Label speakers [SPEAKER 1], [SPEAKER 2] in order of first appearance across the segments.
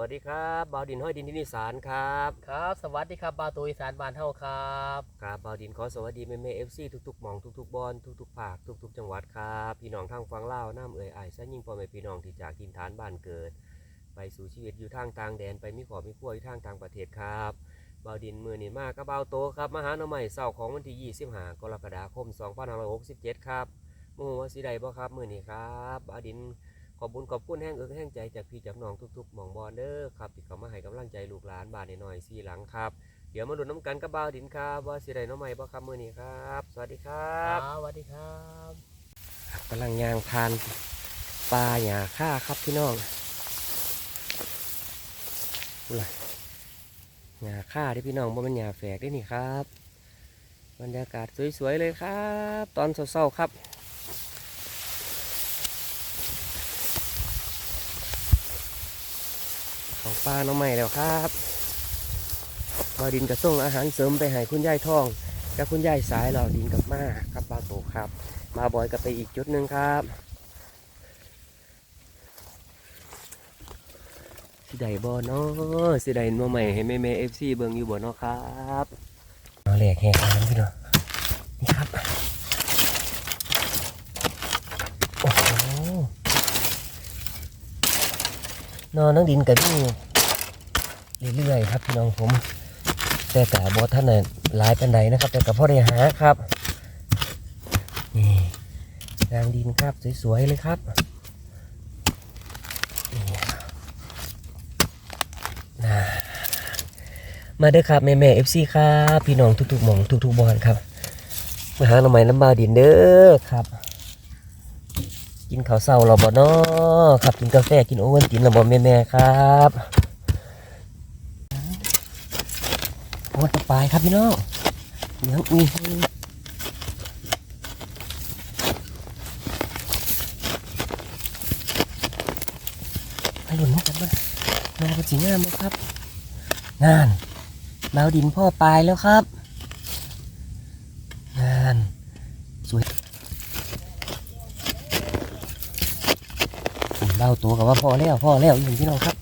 [SPEAKER 1] วัสดีครับบ่าวดินห้อยดินที่นิสานครับ
[SPEAKER 2] ครับ สวัสดีครับบาวตูอีสานบ้านเฮาครับ
[SPEAKER 1] ครับบ่าวดินขอสวัสดีแม่แม่เอฟซีทุกๆหมองทุกๆบอลทุกๆภาคทุกๆ จังหวัดครับพี่น้องทางฟังเล่าวน้ำเอ่ยอ้ายซะยิ่งพ่อแม่พี่น้องที่จากทินฐานบ้านเกิด ไปสู่ชีวิตอยู่ทางต่างแดนไปมีขอบมีครัวอยู่ทางต่างประเทศครับบ่าวดินมือนี่มากกับบ่าวโตครับมาหาหน่อใหม่เสาร์ของวันที่25กรกฎาคม2567ครับโมโหว่าสิใดบ่ครับมือนี้ครับบ่าวดิน ขอบคุญขอบคุณแห้งเอิกแห้งใจจากพี่จากน้องทุกๆหมองบอลเด้อครับที่เขามาให้กำลังใจลูกหลานบ้านน้อยๆสี่หลังครับ เดี๋ยวมาดูน้ำกันกับบ่าวดินครับว่าสิได้น้องใหม่บ่ครับมื้อนี้ครับ สวัสดีครั
[SPEAKER 2] ครับบสวัสดีครับ
[SPEAKER 1] กำลังย่างทานปลาหยาค่าครับพี่น้องอุ้ยหยาค่าที่พี่น้องบ่เป็นหยาแฝกได้นี่ครับ บรรยากาศสวยๆเลยครับ ตอนเศร้าๆครับ ของ ปลาน้องใหม่แล้วครับบาดินกระส่งอาหารเสริมไปให้คุณยายทองกับคุณยายสายเราดินกับมากับปลาโตครับ มาบอยกับไปอีกจุดหนึ่งครับสิไดบอเนาะสิไดน้องใหม่ให้แม่แม่เอฟซีเบิงอยู่บ่เนาะครับเอาแหลกแหกน้ำพี่เนาะนี่ครับโอ้โหนอนน้องดินกับนี่ เรื่อยๆครับพี่น้องผม แต่กะบอท่านน่ะหลายปันใดนะครับ แต่กับพ่อได้หาครับนี่นางดินครับสวยๆเลยครับนี่มาเด้อครับแม่แม่เอฟซีครับพี่น้องทุกๆหมองทุกๆบอลครับมาหาหน่อไม้น้ำบาดินเด้อครับ กินข้าวเศร้าเราบ่เนาะครับกินกาแฟกินโอวัลตินเราบ่แม่แม่ครับโอ้ตะปายครับพี่น้องเลี้ยงอุ้ยไปหลุนกันบ้างนาเป็นสีงามครับงานดาวดินพ่อปลายแล้วครับงานสวยผมเล่าตัวกับว่าพ่อแล้วพ่อแล้วอีกหนึ่งพี่น้องครับ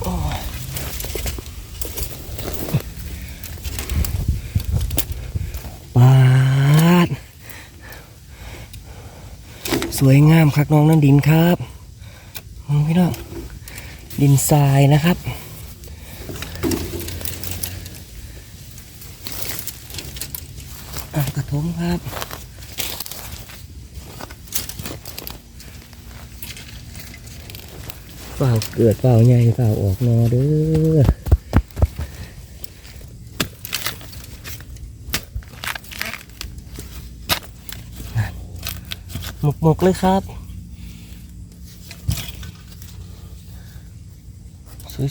[SPEAKER 1] โอ้ยปาด สวยงามครับน้องนั่นดินครับมองพี่น้องดินทรายนะครับกระทงครับเปล่าเกิดเปล่าใหญ่เปล่าออกนอเด้อ หมกเลยครับ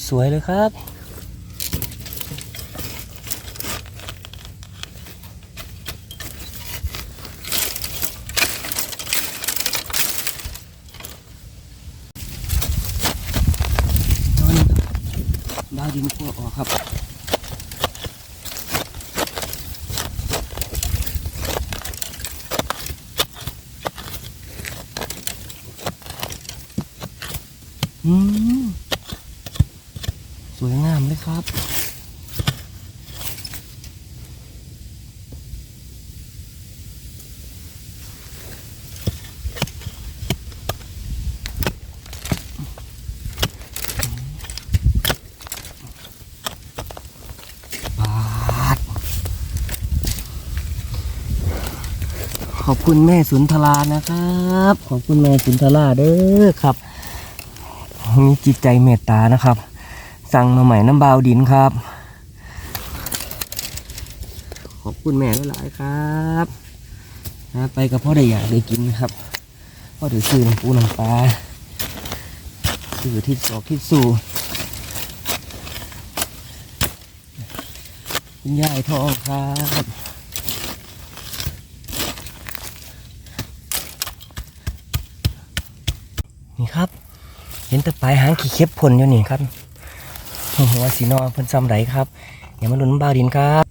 [SPEAKER 1] สวยๆเลยครับ ตอนนี้ดาวดินขั้วออกครับ อืม สวยงามเลยครับ บาทขอบ คุณแม่สุนทรานะครับ ขอบคุณแม่สุนทราเด้อครับมีจิตใจเมตตานะครับ สั่งมาใหม่น้ำเบาดินครับ ขอบคุณแม่หลายครับนะไปกับพ่อได้อยากได้กินนะครับพ่อถือซื้อน้ำปูน้ำปลาซื้อที่สอกที่สู่คุณยายทองครับ นี่ครับ เห็นตะปายหางขี้เข็บพ่นอยู่นี่ครับว่าสีนอพ่นซ้ำไหลครับอย่ามาลุ้นบ้าดินครับ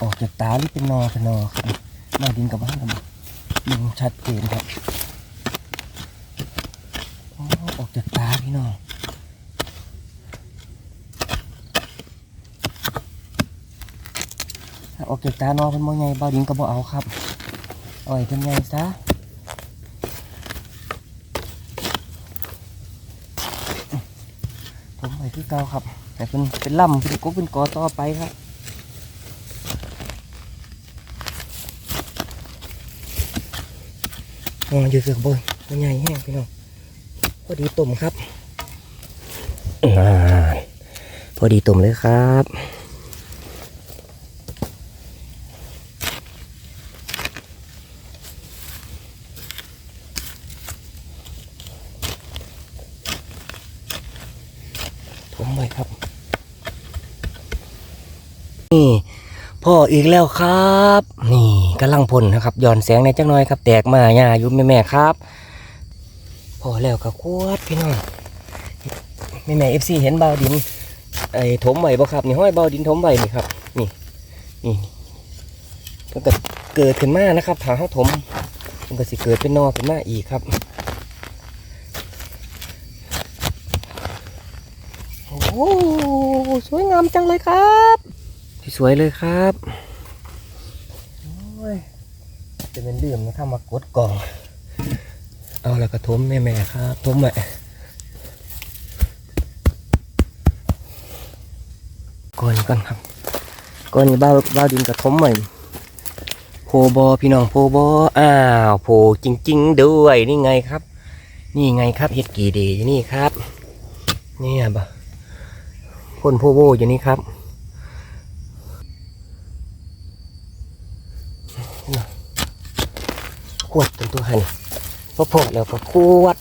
[SPEAKER 1] ออกจากตาหรืเป็นนอเป็นนอครับบ้าดินกับบ้านกับมึงชัดเจนครับออกจากตาพี่น้อง ออกจากตานอเป็นบ่ไงบ่าดินก็บ่เอาครับเอาไว้เป็นไงซะผมไปที่เก่าครับแต่เป็นเป็นลำเป็นกุ๊กเป็นกอต่อไปครับอ๋อยู่เสือกเบยมันใหญ่แห้งพี่น้องพอดีตุ่มครับอพอดีตุ่มเลยครับ ถมไว้ครับ นี่ พ่ออีกแล้วครับ นี่กำลังพ่นนะครับย้อนแสงในจังน้อยครับ แตกมาหญ้าอยู่แม่แม่ครับพอแล้วก็ควดพี่น้องแม่แม่เอฟซีเห็นเบาดินไอ้ถมใบบ่ครับนี่ห้อยเบาดินถมใบนี่ครับนี่นี่มันก็เกิดขึ้นมานะครับถ้าเขาถมมันก็สิเกิดเป็นนอขึ้นมาอีกครับโอ้สวยงามจังเลยครับ สวยเลยครับโอ้ยจะเป็นเลื่มนะถ้ามากดกล่อง เอาแล้วก็ทมแม่แม่ๆครับทมไปก่อนก่อนครับก่อนนี้บ้าวบ้าดินกับทมใหม่โพบอพี่น้องโพบออ้าวโพจริง ๆ ด้วยนี่ไงครับ นี่ไงครับเฮ็ดกี่เดย์อยู่นี่ครับ เนี่ยบ่พ่นโพโบอยู่นี่ครับ วดเป็นตัวหันพอพอแล้วก็ขวด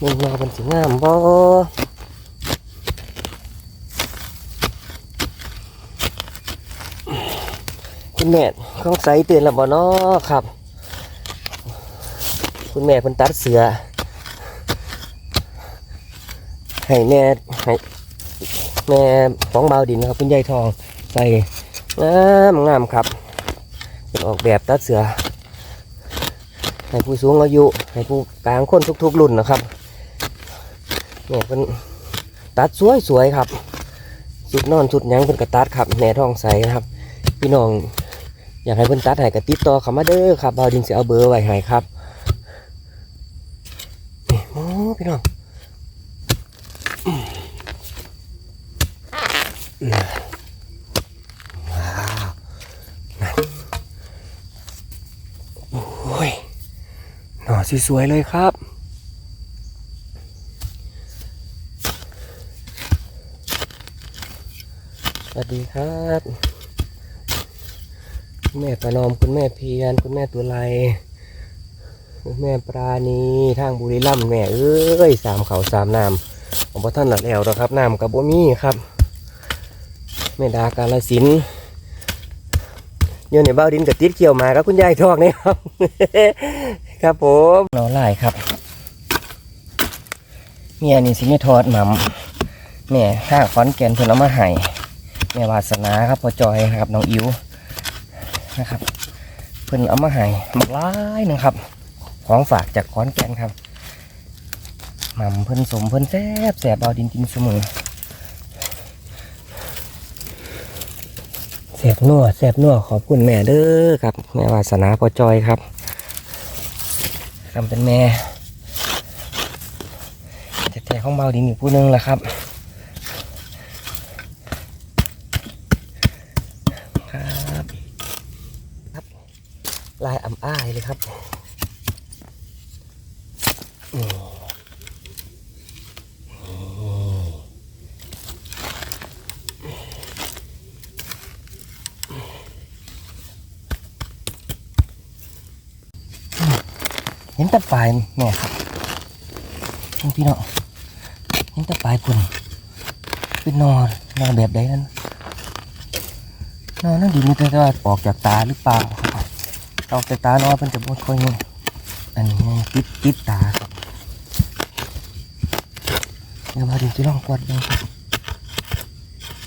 [SPEAKER 1] มึงมาเป็นสีงามบ่คุณแม่ข้องใสเตือนแล้วบ่เนาะครับ คุณแม่เพิ่นตัดเสือให้แม่ให้แม่ของเบาดินนะครับ คุณยายทองใส่ งามงามครับเป็นออกแบบตัดเสือ ให้ผู้สูงอายุ ให้ผู้กลางคนทุกๆรุ่นนะครับเนี่ยเป็นตัดสวยสวยๆครับ สุดนอนสุดยังเป็นกระตัดครับแหน่ทองใสนะครับ พี่น้องอยากให้เพิ่นตัดให้กระติดต่อเขามาเด้อครับบาวดินเสียเอาเบอร์ไว้ให้ครับนี่โอ้พี่น้องอืมว้าวนั่นโอ้ยหน่อ สวยๆเลยครับ สวัสดีครับคุณแม่ประนอมคุณแม่เพียรคุณแม่ตัวไลคุณแม่ปราณีทางบุรีรัมย์แม่เอ้ยสามเขาสามน้ำผมว่าท่านหลัดแล้วนะครับน้ำกับบ่มีครับแม่ดากาลสินธุ์โยนในเบ้าดินกับติดเกี่ยวมากับคุณยายทอกนี่ครับ ครับผมเราไล่ครับ เมียนี่สิไม่ทอดหม่ำแม่ข้างขอนแก่นเพิ่นเอามาให้แม่วาสนาครับพ่อจอยครับน้องอิ๋วนะครับ เพิ่นเอามาให้หมักร้ายนึงครับ ของฝากจากขอนแก่นครับหม่ำเพิ่นสมเพิ่นแซ่บแซ่บเอาดินกินเสมอแซ่บนัวแซ่บนัวขอบคุณแม่เด้อครับ แม่วาสนาพ่อจอยครับ ทำเป็นแม่แท้ๆของเบาดินอีกผู้หนึงแหละครับครับครับ ลายอ่ำอ้ายเลยครับ เห็นแตะปลายแม่ครับนี่พี่น้องเห็นแตะปลายคุณเป็นนอนนอนแบบใดนั้นนอนนั่นดีมีแต่ว่าออกจากตาหรือเปล่าครับออกจากตานอนเป็นจะบดค่อยเงี้ยอันนี้ติดติดตาครับเดี๋ยวมาดูที่ร่องกวดดูครับ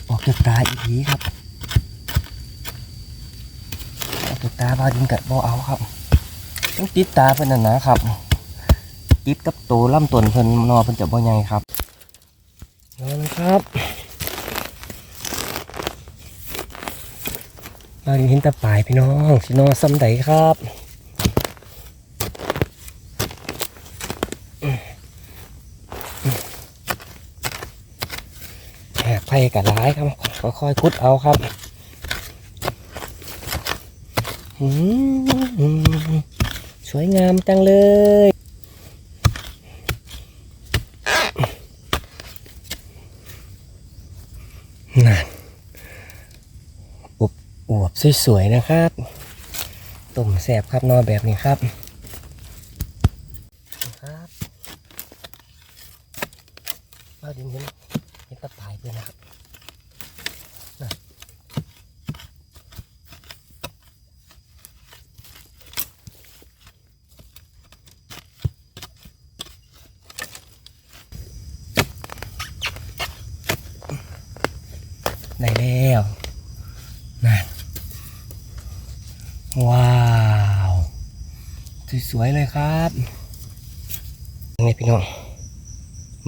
[SPEAKER 1] ออกจากตาอีกทีครับออกจากตาบาดินกัดบ่เอาครับ ต้องติดตาเพิ่นนั่นนะครับติดกับตัวลำต้นเพิ่นนอเพิ่นจะบ่ใหญ่ครับนั่นครับบาดินห็นตะปายพี่น้องสินอซ้ำใดครับแหกไผ่กับร้ายครับค่อยๆคุดเอาครับอืม สวยงามจังเลย นั่นอบอวบสวยๆนะครับ ตุ่มแสบครับนอนแบบนี้ครับเอาดินเห็น นี่ก็ตายไปนะครับน่ะได้แล้วนั่นว้าวส วยๆเลยครับยังไงพี่น้อง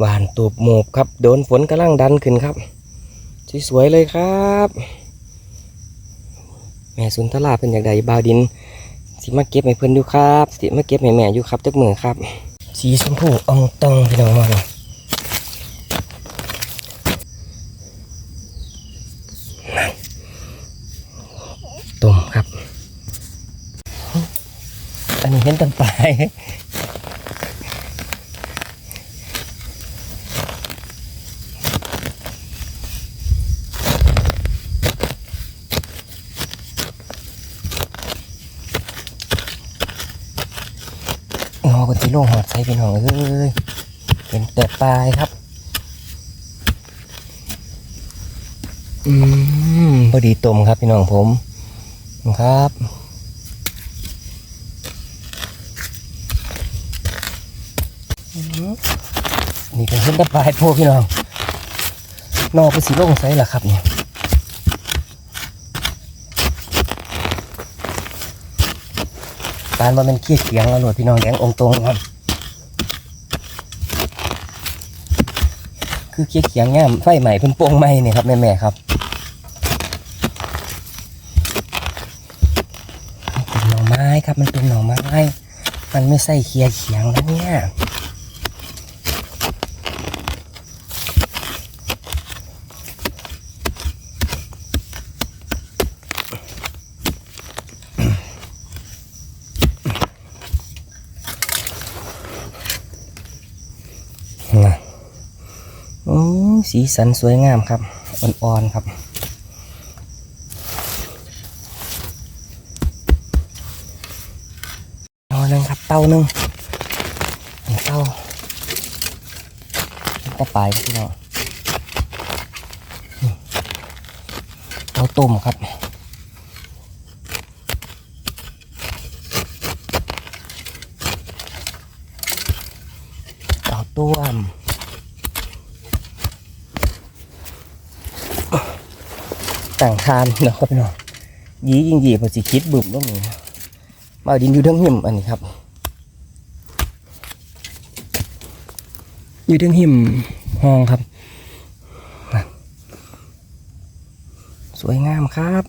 [SPEAKER 1] บานตูบหมบครับ โดนฝนกำลังดันขึ้นครับ สวยๆเลยครับ แม่สุนทราเป็นอย่างใดบาวดิน สิมาเก็บให้เพื่อนดูครับ สิมาเก็บให้แม่อยู่ครับจักมือครับ สีชมพูอ่องตองพี่น้องมาเลยตุ่มครับ อันนี้ เห็นตันปลายงอกันที่โล่งหอดใส่เป็นหองเอ้ยเป็นแต่ปลายครับ อืมพอดีต้มครับพี่น้องผมครับอืม นี่เป็นเส้นตะปลายโพพี่น้องนอกไปสีโล่งใส่ละครับเนี่ยการมาเป็นเคี้ยเขียงแล้วหลวดพี่น้องแดงองตรงครับ คือเคี้ยเขียงง่ามไฟใหม่เพิ่นโป่งใหม่เนี่ยครับแม่แม่ๆครับเป็นหน่อไม้ครับมันเป็นหน่อไม้ มันไม่ใส่เคี้ยเขียงแล้วเนี่ย สีสันสวยงามครับ อ่อนๆครับ เอาหนึ่งครับ เต้าหนึ่งเต้าก็ไปครับพี่น้องเต้าต้มครับเต้าต้ม ต่างทานนะครับพี่น้องยียิงยีพอสิคิดบึ้มก็มีมาดินอยู่ทั้งหิมอันนี้ครับ อยู่ทั้งหิมห้องครับ สวยงามครับ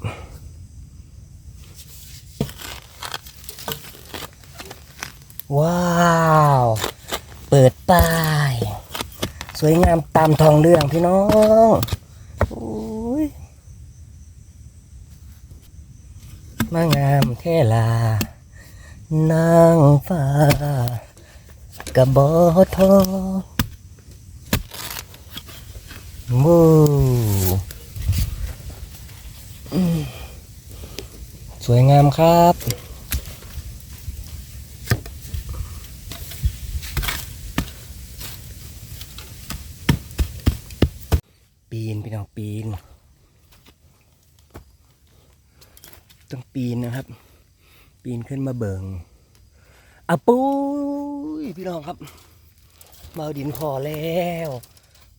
[SPEAKER 1] ว้าว เปิดป้าย สวยงามตามทองเรื่องพี่น้องโอ้ย มางามแท่ลานางฟ้ากระบอทองมูอืมสวยงามครับ ปีนพี่น้องปีน ต้องปีนนะครับ ปีนขึ้นมาเบิงอะปุ้ยพี่น้องครับ มาดินพอแล้ว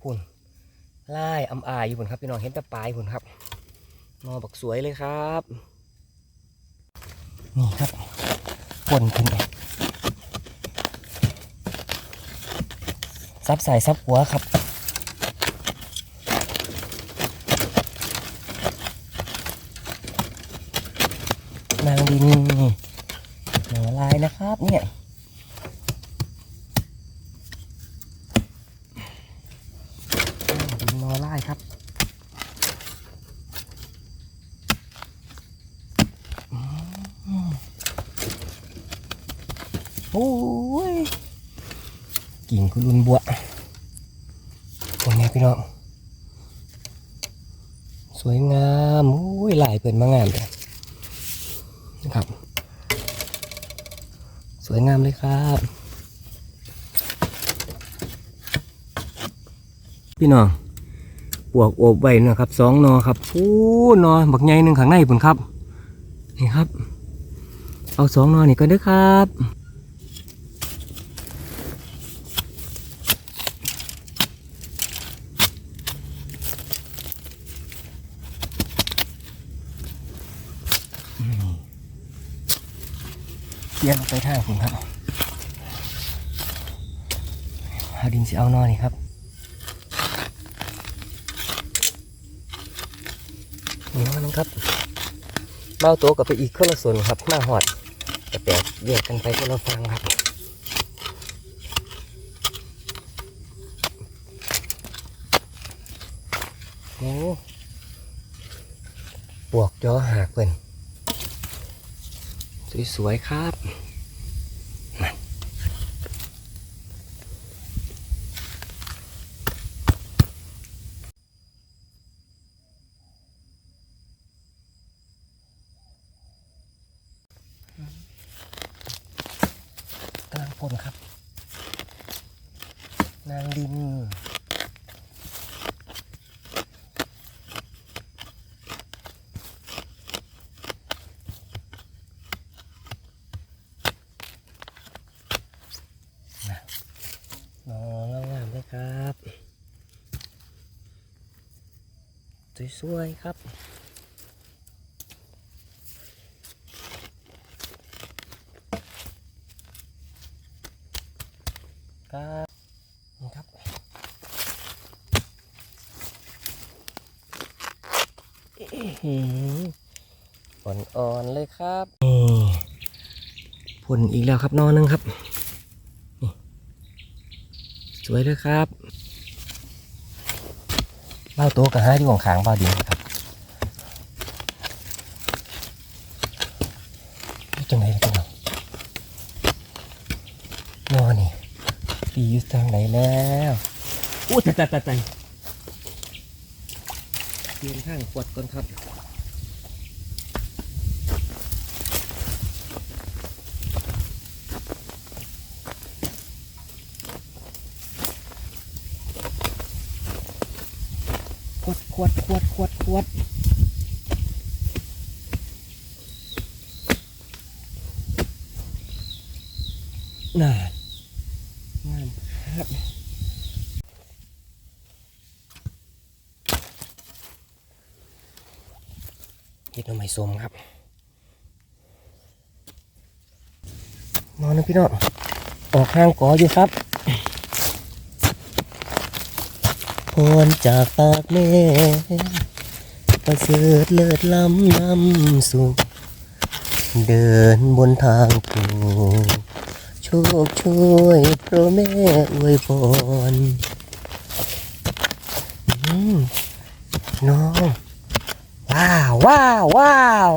[SPEAKER 1] พุ่นไล่อำอายอยู่พุ่นครับพี่น้องเห็นต่ปลายพุ่นครับนอบักสวยเลยครับ นี่ครับป่นขึ้นไปซับใส่ซับหัวครับ นางดินหน่อลายนะครับเนี่ยดินหนอลายครับอืมโอ้ยกิ่งกุลุนบัวคนนี้พี่น้อง สวยงามโอ้ยลายเปิดมางามเลย นะครับ ส ครับพี่น้องปวกโอบไว้นะครับสองนอครับอู้นอบักใหญ่หนึ่งข้างในพุ่นครับ นี่ครับ เอาสองนอนี่ก็ได้อครับเลี้ยงไปทางคุณครับหา ดินสิเอานอนี่ครับนี่นอนึงครับเบ้าโตวกับไปอีกคนละส่วนครับหน้าหอดกระแตกแยกกันไปคนละฟังครับโอ้ปวกจอหากเพิ่นสวยๆครับนั่นกำลังพ่นครับ นางดิน นองงามๆเลยครับ สวยๆครับ ครับนี่ครับ อ่อนๆเลยครับนี่ผลอีกแล้วครับนอนนึงครับ สวยเลยครับเบ้าโต๊ะกับห้าอยู่ของขางเบ้าดินครับจังไหนล่ะพี่น้องนอนนี่ปีอยู่ทางไหนแล้วอู้ตายตายตาย ตายเป็นข้างขวดก่อนครับขวดขวดขวดขวดขวดน่างามครับเห็ดห น่อไม้ส้มครับนอนนะพี่น้องออกห้างกออยู่ครับพรจากปากแม่ประเสริฐเลิศล้ำนำสุขเดินบนทางถูกโชคช่วยพระแม่อวยพรน้อง ว้าวว้าว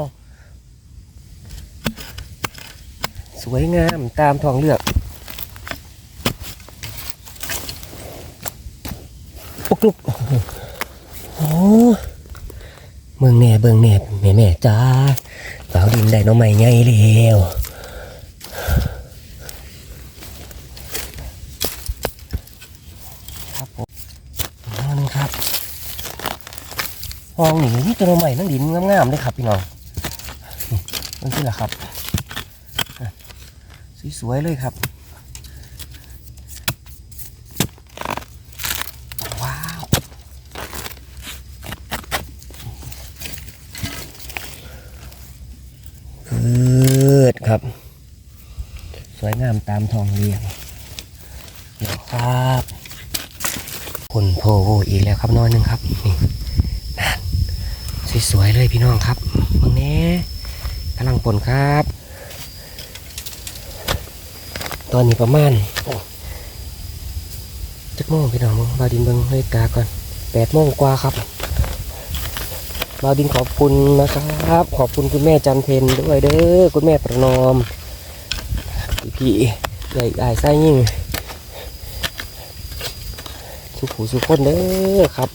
[SPEAKER 1] สวยงามตามทองเลือกปุกลุกโอ้เมืองแหน่เบิงแหน่แม่แม่จ้าสาวดินได้น้องใหม่ไงเร็ว หองหนีนี่ตัวใหม่นั่งดินงามๆเลยครับพี่น้องนี่นี่แหละครับ สวยๆเลยครับ ว้าวเกิดครับ สวยงามตามทองเรียงเดี๋ยวครับผนโพอีกแล้วครับน้อยนึงครับนี่ สวยๆเลยพี่น้องครับมึงนี้กำลังผลครับ ตอนนี้ประมาณจักโมงพี่น้องมึงบาดินเบิ้งให้กาก่อนแปดโมงกว่าครับบาดินขอบคุณนะครับ ขอบคุณคุณแม่จันเพนด้วยเด้อคุณแม่ประนอมพี่ใหญ่ใหญ่ไส้ยิ่งสุขูสุขคนเด้อครับ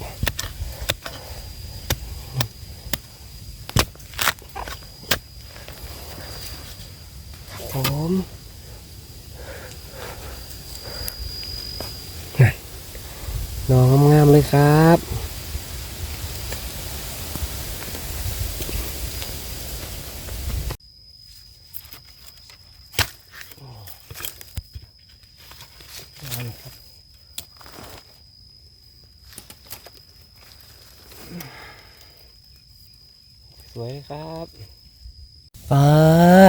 [SPEAKER 1] ผมนั่นน้องงามๆเลยครับ นั่นครับส วยครับปา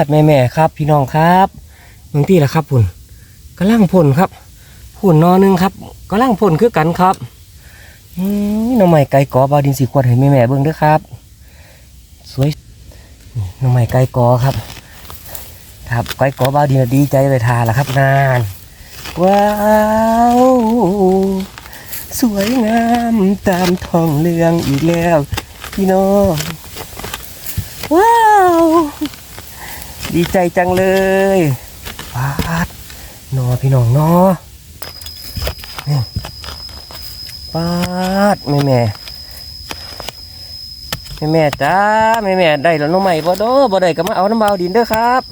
[SPEAKER 1] ดแม่แม่ครับ พี่น้องครับบางทีละครับพุ่นกำลังพ่นครับพุ่นนอหนึงครับกำลังพ่นคือกันครับอืมหน้องใหม่ไก่กอบาดินสีขวดให้แม่แม่เบิ่งด้วยครับ สวยน้องใหม่ไก่กอครับครับไก่กอบาดินดีใจไปทาละครับนานว้าวสวยงามตามทองเรืองอีกแล้ว พี่น้อง ดีใจจังเลยปาดนอพี่น้องนอนี่ปาดแม่แม่แม่แม่จ้าแม่แม่ได้แล้วน้องใหม่บ่โดบ่ได้ก็มาเอาน้ำเบาดินเด้อครับ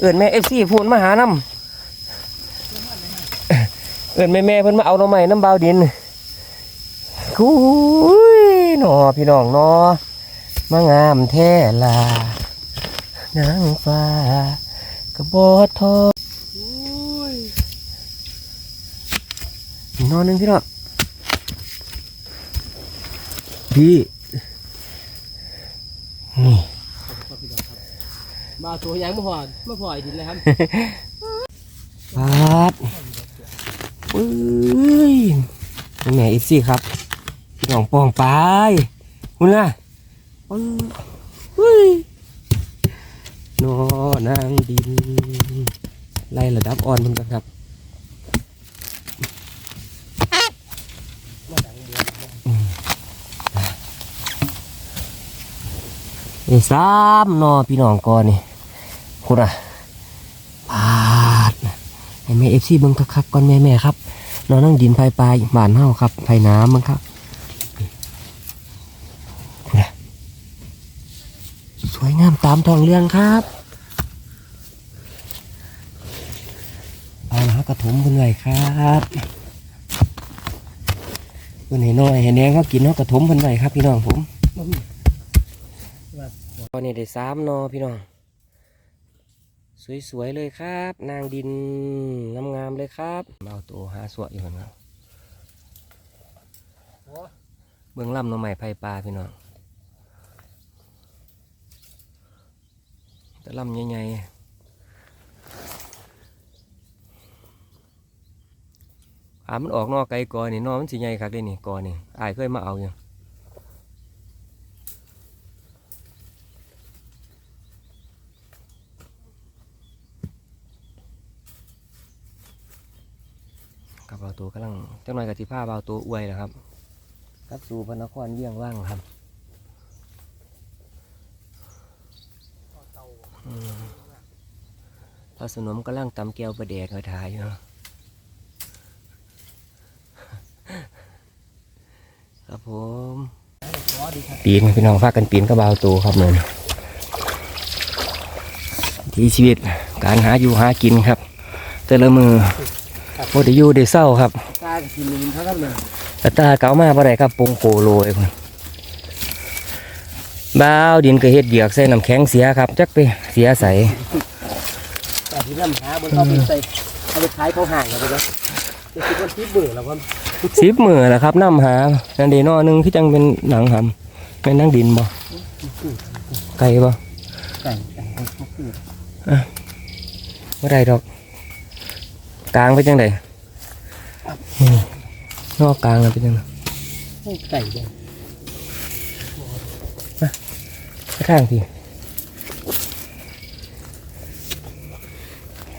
[SPEAKER 1] เอื่นแม่เอฟซีพูนมาหาน้ำเอินแม่แม่เพิ่นมาเอาน่อไม้น้ำเบาดินคุยหนอพี่น้องนอ มางามแท้ลานางฟ้ากระบอทองอีกหนอหนึงพี่น้องพี่นี่
[SPEAKER 2] มาตัวยังมาพอดมาพออีกทีเลยครับ
[SPEAKER 1] ปัดปื้ยเป็นไงอีซี่ครับพี่น้องปองไปคุณล่ะปื้ยปื้ย นอนางดิน ไล่ระดับอ่อนมันกันครับเอ้สามนอพี่น้องก่อนนี่คุณอะปาดให้แม่เอฟซีเบิ้งคักๆก่อนแม่แม่ๆครับนอนนั่งดินภายปลายบ้านเฮาครับภายน้ำมั้งครับคุณอะ สวยงามตามทองเรื่องครับเอาละกระถมคุณไว้ครับเพิ่นให้น้อยให้แหนงเขากินเนาะกระถมเพิ่นไว้ครับ พี่น้องผมตอนนี้ได้สามนอพี่น้องสวยๆเลยครับ นางดินงามๆเลยครับเอาตัวหาสวะอยู่ครับเบื้องลำน้องใหม่ไผ่ปลาพี่น้อง แต่ลำใหญ่ๆอามันออกนอกไกลกอนี่นอมันสิใหญ่คักเลยนี่กอนี่อายเคยมาเอาอยู่กับเบาตัวกำลังเจ้าหน่อยกับที่ผ้าเบาตัวอวยนะครับ กับสู่พระนครเยี่ยงว่างครับอืม พระสนมกำลังตำแก้วประแดกคอยถ่ายอยู่เนาะครับผมปีนพี่น้องพากันปีนก็เบาตัวครับเหมือนที่ชีวิตการหาอยู่หากินครับ แต่ละมือโอ้ได้อยู่ได้เศร้าครับ
[SPEAKER 2] ตากินหนึ่งเท่ากันเลย
[SPEAKER 1] แต่ตาเก่ามาบ่ได้ครับปงโคโลยพุ่น บ้าวดินก็เฮ็ดเหยือกใส่น้ำแข็งเสียครับ จักไปเสียใส
[SPEAKER 2] แต่ที่น้ำหาบนเขาเป็นใส่เอาไปขายเขาห่างกันไปแล้วจะคิดว่าที่เบื่อแล้วว่า
[SPEAKER 1] สิบมือแหละครับน้ำหานันเดนอหนึงที่จังเป็นหนังหำเป็นนั่งดินบ่ไก่บ่
[SPEAKER 2] ไก่ไก่เขาคือ
[SPEAKER 1] บ่ได้ดอก กลางไปจังไดอืมนอกกลางน่ะเป็นจังได
[SPEAKER 2] ไก่ เลย
[SPEAKER 1] ไปทางพี่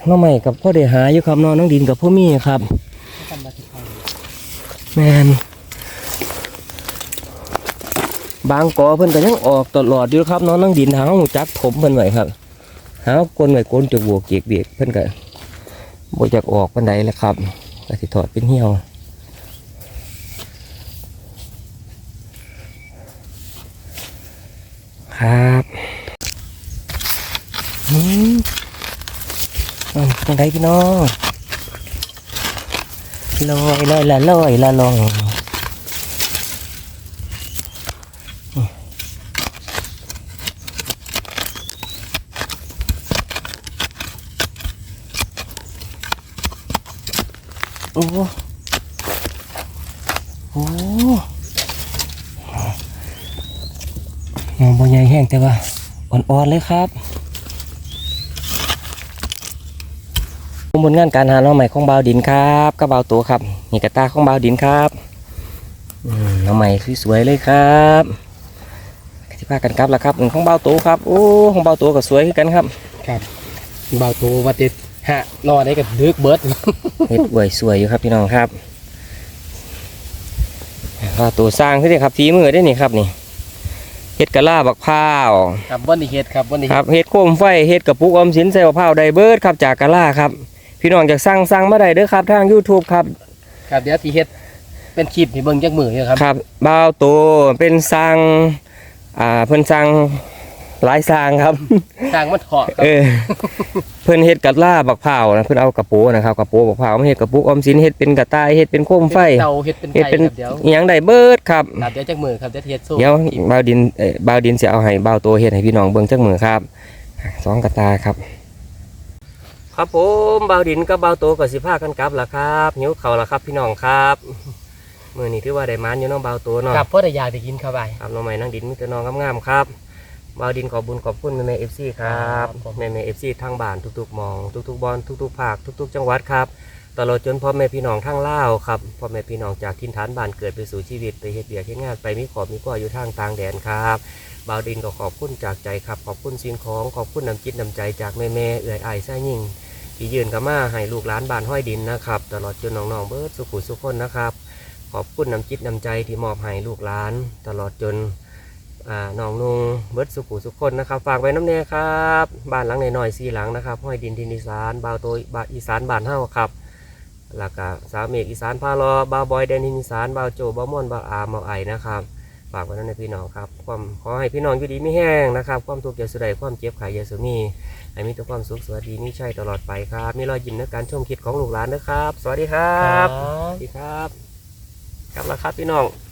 [SPEAKER 1] น้องใหม่กับพ่อเดหาอยู่ครับนองน้องดินกับพ่อมี่ครับแมนบางกอเพิ่นก็ยังออกตลอดอยู่ครับน้องน้องดินหาหูจักผมเพิ่นไว้ครับหากลไว้กลจกบวกเกียกเบียกเพิ่นก็บ่จักออกปานใดแหละครับก็สิถอดเป็นเหี่ยว ครับอืมตรงไดพี่น้องลอยลอยละลอยละลองโอ้โอ้มองบนใหญ่แห้งแต่ว่า อ่อนๆเลยครับผลงานการหาน้องใหม่ของบาวดินครับก็บาวตัวครับ นี่กระตาของบาวดินครับอืมน้องใหม่สวยๆเลยครับที่พากันครับแล้วครับของบาวตัวครับโอ้ของบาวตัวก็สวยคือกันครับ
[SPEAKER 2] ครับเบาตัววัดเด็ดฮะนอนได้กับดึกเบิร์ด
[SPEAKER 1] เฮ็ดอวยสวยอยู่ครับพี่น้องครับบาวตัวสร้างขึ้นเลยครับฝีมือได้นี่ครับนี่ เฮ็ดกะลาบักพร้าว
[SPEAKER 2] ครับวันนี้เฮ็ดครับวันนี้
[SPEAKER 1] ครับเฮ็ดโคมไฟเฮ็ดกระปุกออมสินใส่มะพร้าวไดเบิร์ดครับจากกะลาครับ พี่น้องอยากสั่งสั่งมาได้เด้อครับทาง YouTube ครับ
[SPEAKER 2] ครับเดี๋ยวที่เฮ็ดเป็นคลิปที่เบิ่งจากมือเนี่ยครับ
[SPEAKER 1] ครับบ่าวโตเป็นสั่งอ่าเพิ่นสั่ง หลายสั่งครับ
[SPEAKER 2] ทางมันเถาะครับ
[SPEAKER 1] เออ เพิ่นเฮ็ดกะลาบักพร้าวนะเพิ่นเอากระโปนะครับกระโปบักพร้าวมาเฮ็ดกระปุกออมสินเฮ็ดเป็นกระต่ายเฮ็ดเป็นโคมไฟ
[SPEAKER 2] เตาเฮ็ดเป็น
[SPEAKER 1] เฮ็ด
[SPEAKER 2] ไก่
[SPEAKER 1] เป็น
[SPEAKER 2] ครับเดี๋ยว
[SPEAKER 1] อิหยังไดเบิร์ดครับ
[SPEAKER 2] ครับเดี๋ยวจากมือครับเดี๋ยวที่เฮ็ดสู้
[SPEAKER 1] เดี๋ยวบ่าวดินเอ่อบ่าวดินสิเอาให้บ่าวโตเฮ็ดให้พี่น้องเบิ่งจักมือครับสองกระตายครับ ครับผมบ่าวดินกับบ่าวโตก็สิพากันกลับล่ะครับหิวข้าวล่ะครับ พี่น้องครับมื้อนี้ถือว่าได้มานอยู่เน้องบ่าวโตเนาะ
[SPEAKER 2] ครับเพราะได้อยากได้กินครับไป
[SPEAKER 1] ครับน้องใหม่นั่งดินมีแต่น้องงามๆครับ บ่าวดินขอบบุญขอบคุณแม่แม่ FC ครับ
[SPEAKER 2] ครับผม
[SPEAKER 1] แม่แม่ FC ทางบ้านทุกๆหมอง ทุกๆบอลทุกๆภาคทุก ๆ จังหวัดครับตลอดจนพ่อแม่พี่น้องทางลาวครับพ่อแม่พี่น้องจากทินฐานบ้านเกิดไปสู่ชีวิตไปเฮ็ดเบียกเฮ็ดงานไปมีขอบมีก้ออยู่ทางต่างแดนครับบาวดินก็ขอบคุณจากใจครับ ขอบคุณสิ่งของขอบคุณน้ำจิตน้ำใจจากแม่แม่ๆเอื่อยไอ้ายแซ่ยิ่งที่ยืนกับมาให้ลูกหลานบ้านห้อยดินนะครับตลอดจนน้องๆเบิร์ดสุขุสุขคนนะครับ ขอบคุณน้ำจิตน้ำใจที่มอบให้ลูกหลาน ตลอดจน อ่าน้องนุงเบิร์ดสุขุสุขคนนะครับฝากไว้น้ำเนยครับบ้านหลังน้อยๆสี่หลังนะครับห้อยดินทินอีสานบาวโตบาวอีสานบ้านเฮาครับแล้วก็สามเมกอีสานพาลอบาวบอยแดนทินอีสานบาวโจบาวม่อนบาวอามบาวไอนะครับฝากไว้นั่นในพี่น้องครับความขอให้พี่น้องอยู่ดีไม่แห้งนะครับความทุกข์อย่าสุดใดความเจ็บไข้อย่าสุมีให้มีแต่ความสุขสวัสดีมีชัยตลอดไปครับมีรอยยิ้มในการชมคลิปของลูกหลานนะครับ สวัสดีครับสวัสดีครับกลับแล้วครับพี่น้อง